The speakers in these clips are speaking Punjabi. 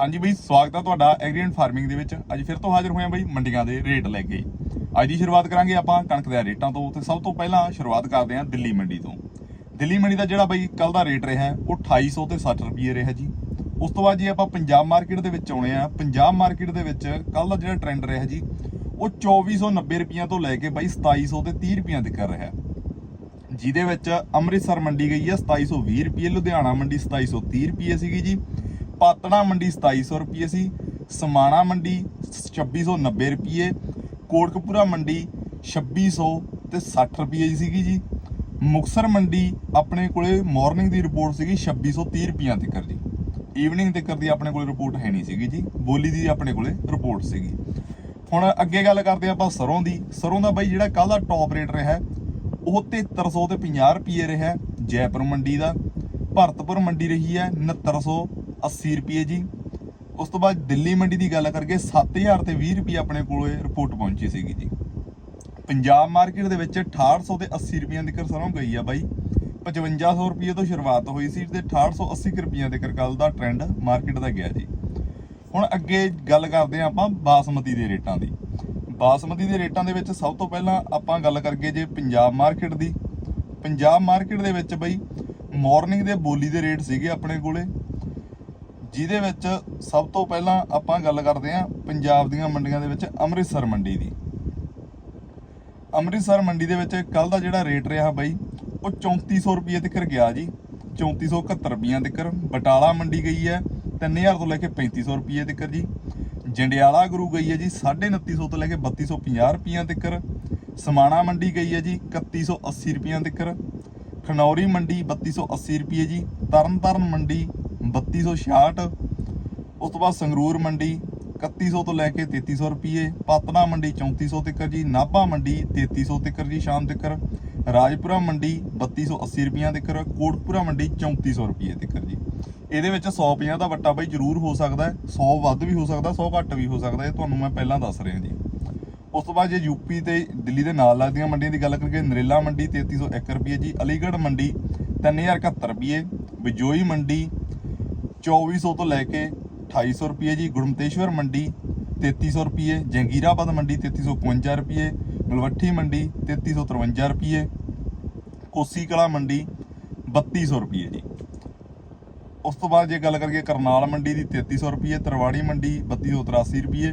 ਹਾਂਜੀ ਬਈ, ਸਵਾਗਤ ਹੈ ਤੁਹਾਡਾ ਐਗਰੀਐਂਟ ਫਾਰਮਿੰਗ ਦੇ ਵਿੱਚ। ਅੱਜ ਫਿਰ ਤੋਂ ਹਾਜ਼ਰ ਹੋਏ ਹਾਂ ਬਈ ਮੰਡੀਆਂ ਦੇ ਰੇਟ ਲੈ ਕੇ। ਅੱਜ ਦੀ ਸ਼ੁਰੂਆਤ ਕਰਾਂਗੇ ਆਪਾਂ ਕਣਕ ਦੇ ਰੇਟਾਂ ਤੋਂ। ਤੇ ਸਭ ਤੋਂ ਪਹਿਲਾਂ ਸ਼ੁਰੂਆਤ ਕਰਦੇ ਹਾਂ ਦਿੱਲੀ ਮੰਡੀ ਤੋਂ। ਦਿੱਲੀ ਮੰਡੀ ਦਾ ਜਿਹੜਾ ਬਈ ਕੱਲ ਦਾ ਰੇਟ ਰਿਹਾ, ਉਹ 2800 ਤੇ 60 ਰੁਪਏ ਰਿਹਾ ਜੀ। ਉਸ ਤੋਂ ਬਾਅਦ ਜੇ ਆਪਾਂ ਪੰਜਾਬ ਮਾਰਕੀਟ ਦੇ ਵਿੱਚ ਆਉਣੇ ਆ, ਪੰਜਾਬ ਮਾਰਕੀਟ ਦੇ ਵਿੱਚ ਕੱਲ ਦਾ ਜਿਹੜਾ ਟ੍ਰੈਂਡ ਰਿਹਾ ਜੀ, ਉਹ 2490 ਰੁਪਈਆਂ ਤੋਂ ਲੈ ਕੇ ਬਈ 2700 ਤੇ 30 ਰੁਪਈਆ ਤੱਕ ਰਿਹਾ। ਜਿਹਦੇ ਵਿੱਚ ਅੰਮ੍ਰਿਤਸਰ ਮੰਡੀ ਗਈ ਹੈ 2720 ਰੁਪਏ ਲੁਧਿਆਣਾ ਮੰਡੀ 2730 ਰੁਪਏ ਸੀਗੀ ਜੀ। ਪਾਤੜਾ ਮੰਡੀ 2700 ਰੁਪਏ ਸੀ, ਸਮਾਣਾ ਮੰਡੀ 2690 ਰੁਪਏ, ਕੋਟਕਪੂਰਾ ਮੰਡੀ 2600 ਤੇ 60 ਰੁਪਏ ਜੀ ਸੀਗੀ ਜੀ। ਮੁਕਸਰ ਮੰਡੀ ਆਪਣੇ ਕੋਲੇ ਮਾਰਨਿੰਗ ਦੀ ਰਿਪੋਰਟ ਸੀਗੀ 2630 ਰੁਪਈਆਂ ਤੱਕ ਜੀ ਈਵਨਿੰਗ ਤੱਕ ਦੀ ਆਪਣੇ ਕੋਲੇ ਰਿਪੋਰਟ ਹੈ ਨਹੀਂ ਸੀਗੀ ਜੀ, ਬੋਲੀ ਦੀ ਆਪਣੇ ਕੋਲੇ ਰਿਪੋਰਟ ਸੀਗੀ। ਹੁਣ ਅੱਗੇ ਗੱਲ ਕਰਦੇ ਆਪਾਂ ਸਰੋਂ ਦੀ। ਸਰੋਂ ਦਾ ਬਾਈ ਜਿਹੜਾ ਕੱਲ ਦਾ ਟੌਪ ਰੇਟ ਰਿਹਾ, ਉਹ 7300 ਤੇ 50 ਰੁਪਏ ਰਿਹਾ, ਜੈਪੁਰ ਮੰਡੀ ਦਾ। ਭਰਤਪੁਰ ਮੰਡੀ ਰਹੀ ਹੈ 6980 ਰੁਪਏ ਜੀ। ਉਸ ਤੋਂ ਬਾਅਦ ਦਿੱਲੀ ਮੰਡੀ ਦੀ ਗੱਲ ਕਰਕੇ 7000 ਤੇ 20 ਰੁਪਏ ਆਪਣੇ ਕੋਲੇ ਰਿਪੋਰਟ ਪਹੁੰਚੀ ਸੀਗੀ ਜੀ। ਪੰਜਾਬ ਮਾਰਕੀਟ ਦੇ ਵਿੱਚ 6800 ਤੇ 80 ਰੁਪਈਆਂ ਦੀ ਸਰੋਂ ਗਈ ਆ ਬਾਈ। 5500 ਰੁਪਏ ਤੋਂ ਸ਼ੁਰੂਆਤ ਹੋਈ ਸੀ ਤੇ 6880 ਰੁਪਈਆਂ ਦੇ ਕੱਲ ਦਾ ਟ੍ਰੈਂਡ ਮਾਰਕੀਟ ਦਾ ਗਿਆ ਜੀ। ਹੁਣ ਅੱਗੇ ਗੱਲ ਕਰਦੇ ਹਾਂ ਆਪਾਂ ਬਾਸਮਤੀ ਦੇ ਰੇਟਾਂ ਦੀ। ਬਾਸਮਤੀ ਦੇ ਰੇਟਾਂ ਦੇ ਵਿੱਚ ਸਭ ਤੋਂ ਪਹਿਲਾਂ ਆਪਾਂ ਗੱਲ ਕਰਕੇ ਜੇ ਪੰਜਾਬ ਮਾਰਕੀਟ ਦੀ। ਪੰਜਾਬ ਮਾਰਕੀਟ ਦੇ ਵਿੱਚ ਬਈ ਮਾਰਨਿੰਗ ਦੇ ਬੋਲੀ ਦੇ ਰੇਟ ਸੀਗੇ ਆਪਣੇ ਕੋਲੇ ਜਿਹਦੇ ਵਿੱਚ ਸਭ ਤੋਂ ਪਹਿਲਾਂ ਆਪਾਂ ਗੱਲ ਕਰਦੇ ਹਾਂ ਪੰਜਾਬ ਦੀਆਂ ਮੰਡੀਆਂ ਦੇ ਵਿੱਚ ਅੰਮ੍ਰਿਤਸਰ ਮੰਡੀ ਦੀ। ਅੰਮ੍ਰਿਤਸਰ ਮੰਡੀ ਦੇ ਵਿੱਚ ਕੱਲ ਦਾ ਜਿਹੜਾ ਰੇਟ ਰਿਹਾ ਬਾਈ, ਉਹ 3400 ਰੁਪਏ ਤੱਕ ਗਿਆ ਜੀ। 3471 ਰੁਪਈਆਂ ਤੱਕ ਬਟਾਲਾ ਮੰਡੀ ਗਈ ਹੈ 3000 ਤੋਂ ਲੈ ਕੇ 3500 ਰੁਪਏ ਤੱਕ ਜੀ। ਜੰਡਿਆਲਾ ਗੁਰੂ ਗਈ ਹੈ ਜੀ 2950 ਤੋਂ ਲੈ ਕੇ 3250 ਰੁਪਈਆਂ ਤੱਕ ਸਮਾਣਾ ਮੰਡੀ ਗਈ ਹੈ ਜੀ 3180 ਰੁਪਈਆਂ ਤੱਕ ਖਨੌਰੀ ਮੰਡੀ 3280 ਰੁਪਏ ਜੀ। ਤਰਨਤਾਰਨ ਮੰਡੀ 3266, ਉਸ ਤੋਂ ਬਾਅਦ ਸੰਗਰੂਰ ਮੰਡੀ 3100 ਤੋਂ ਲੈ ਕੇ 3300 ਰੁਪਏ ਪਾਤਨਾ ਮੰਡੀ 3400 ਤੱਕ ਜੀ, ਨਾਭਾ ਮੰਡੀ 3300 ਤੱਕ ਜੀ ਸ਼ਾਮ ਤੱਕ ਰਾਜਪੁਰਾ ਮੰਡੀ 3280 ਰੁਪਈਆਂ ਤੱਕ ਕੋਟਪੁਰਾ ਮੰਡੀ 3400 ਰੁਪਏ ਤੱਕ ਜੀ। ਇਹਦੇ ਵਿੱਚ 150 ਦਾ ਵੱਟਾ ਬਾਈ ਜ਼ਰੂਰ ਹੋ ਸਕਦਾ ਹੈ 100 ਵੱਧ ਵੀ ਹੋ ਸਕਦਾ 100 ਘੱਟ ਵੀ ਹੋ ਸਕਦਾ, ਇਹ ਤੁਹਾਨੂੰ ਮੈਂ ਪਹਿਲਾਂ ਦੱਸ ਰਿਹਾ ਜੀ। ਉਸ ਤੋਂ ਬਾਅਦ ਜੇ ਯੂਪੀ ਤੇ ਦਿੱਲੀ ਦੇ ਨਾਲ ਲੱਗਦੀਆਂ ਮੰਡੀਆਂ ਦੀ ਗੱਲ ਕਰੀਏ, ਨਰੇਲਾ ਮੰਡੀ 3301 ਰੁਪਏ ਜੀ, ਅਲੀਗੜ੍ਹ ਮੰਡੀ 3071 ਰੁਪਏ ਬਿਜੋਈ ਮੰਡੀ 2400 ਤੋਂ ਲੈ ਕੇ 2800 ਰੁਪਏ ਜੀ ਗੁਰਮਤੇਸ਼ਵਰ ਮੰਡੀ 3300 ਰੁਪਏ, ਜੰਗੀਰਾਬਾਦ ਮੰਡੀ 3352 ਰੁਪਏ, ਮਲਵੱਠੀ ਮੰਡੀ 3353 ਰੁਪਏ ਕੋਸੀ ਕਲਾ ਮੰਡੀ 3200 ਰੁਪਏ ਜੀ। ਉਸ ਤੋਂ ਬਾਅਦ ਜੇ ਗੱਲ ਕਰੀਏ ਕਰਨਾਲ ਮੰਡੀ ਦੀ 3300 ਰੁਪਏ, ਤਰਵਾੜੀ ਮੰਡੀ 3283 ਰੁਪਏ,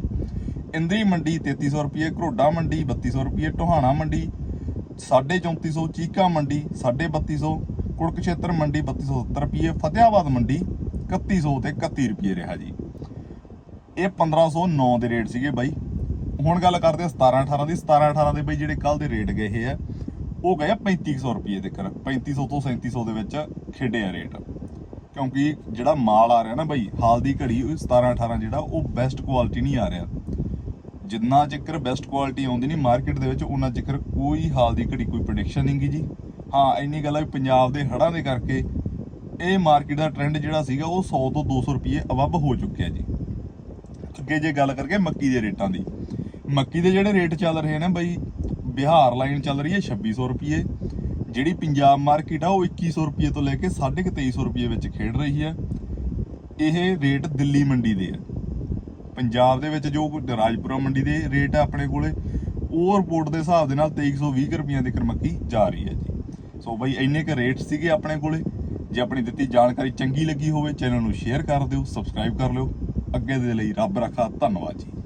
ਇੰਦਰੀ ਮੰਡੀ 3300 ਰੁਪਏ, ਘਰੋਡਾ ਮੰਡੀ 3200 ਰੁਪਏ ਟੋਹਾਣਾ ਮੰਡੀ 3450 ਚੀਕਾ ਮੰਡੀ 3250 ਕੁੜਕਸ਼ੇਤਰ ਮੰਡੀ 3270 ਰੁਪਏ, ਫਤਿਆਬਾਦ ਮੰਡੀ 3100 ਤੇ 31 ਰੁਪਏ ਰਿਹਾ ਜੀ। ਇਹ 1509 ਦੇ ਰੇਟ ਸੀਗੇ ਬਾਈ। ਹੁਣ ਗੱਲ ਕਰਦੇ ਆ 17 18 ਦੀ। 17 18 ਦੇ ਬਈ ਜਿਹੜੇ ਕੱਲ ਦੇ ਰੇਟ ਗਏ ਆ, ਉਹ ਗਏ ਆ 3500 ਰੁਪਏ ਦੇ ਕਰ 3500 ਤੋਂ 3700 ਦੇ ਵਿੱਚ ਖੇਡਿਆ ਰੇਟ। ਕਿਉਂਕਿ ਜਿਹੜਾ ਮਾਲ ਆ ਰਿਹਾ ਨਾ ਬਈ, ਹਾਲ ਦੀ ਘੜੀ ਉਹ 17 18 ਜਿਹੜਾ, ਉਹ ਬੈਸਟ ਕੁਆਲਿਟੀ ਨਹੀਂ ਆ ਰਿਹਾ। ਜਿੰਨਾ ਜ਼ਿਕਰ ਬੈਸਟ ਕੁਆਲਿਟੀ ਆਉਂਦੀ ਨਹੀਂ ਮਾਰਕੀਟ ਦੇ ਵਿੱਚ, ਉਹਨਾਂ ਜ਼ਿਕਰ ਕੋਈ ਹਾਲ ਦੀ ਘੜੀ ਕੋਈ ਪ੍ਰੈਡਿਕਸ਼ਨ ਨਹੀਂਗੀ ਜੀ। ਹਾਂ, ਇੰਨੀ ਗੱਲ ਆ ਵੀ ਪੰਜਾਬ ਦੇ ਹੜਾਂ ਦੇ ਕਰਕੇ ਇਹ ਮਾਰਕੀਟ ਦਾ ਟ੍ਰੈਂਡ ਜਿਹੜਾ ਸੀਗਾ ਉਹ 100 ਤੋਂ 200 ਰੁਪਏ ਅਬਵ ਹੋ ਚੁੱਕਿਆ ਜੀ। ਅੱਗੇ ਜੇ ਗੱਲ ਕਰਕੇ ਮੱਕੀ ਦੇ ਰੇਟਾਂ ਦੀ। ਮੱਕੀ ਦੇ ਜਿਹੜੇ ਰੇਟ ਚੱਲ ਰਹੇ ਨੇ ਬਈ, ਬਿਹਾਰ ਲਾਈਨ ਚੱਲ ਰਹੀ ਹੈ 2600 ਰੁਪਏ ਜਿਹੜੀ ਪੰਜਾਬ ਮਾਰਕੀਟ ਆ ਉਹ 2100 ਰੁਪਏ ਤੋਂ ਲੈ ਕੇ 2350 ਰੁਪਏ ਵਿੱਚ ਖੇਡ ਰਹੀ ਹੈ। ਇਹ ਰੇਟ ਦਿੱਲੀ ਮੰਡੀ ਦੇ ਆ। ਪੰਜਾਬ ਦੇ ਵਿੱਚ ਜੋ ਰਾਜਪੁਰਾ ਮੰਡੀ ਦੇ ਰੇਟ ਆ ਆਪਣੇ ਕੋਲੇ, ਉਹ ਰਿਪੋਰਟ ਦੇ ਹਿਸਾਬ ਦੇ ਨਾਲ 2320 ਰੁਪਈਆਂ ਦੀ ਮੱਕੀ ਜਾ ਰਹੀ ਹੈ ਜੀ। ਸੋ ਬਈ ਇੰਨੇ ਕ ਰੇਟ ਸੀਗੇ ਆਪਣੇ ਕੋਲੇ। ਜੇ ਆਪਣੀ ਦਿੱਤੀ ਜਾਣਕਾਰੀ ਚੰਗੀ ਲੱਗੀ ਹੋਵੇ, ਚੈਨਲ ਨੂੰ ਸ਼ੇਅਰ ਕਰ ਦਿਓ, ਸਬਸਕ੍ਰਾਈਬ ਕਰ ਲਿਓ। ਅੱਗੇ ਦੇ ਲਈ ਰੱਬ ਰੱਖਾ, ਧੰਨਵਾਦ ਜੀ।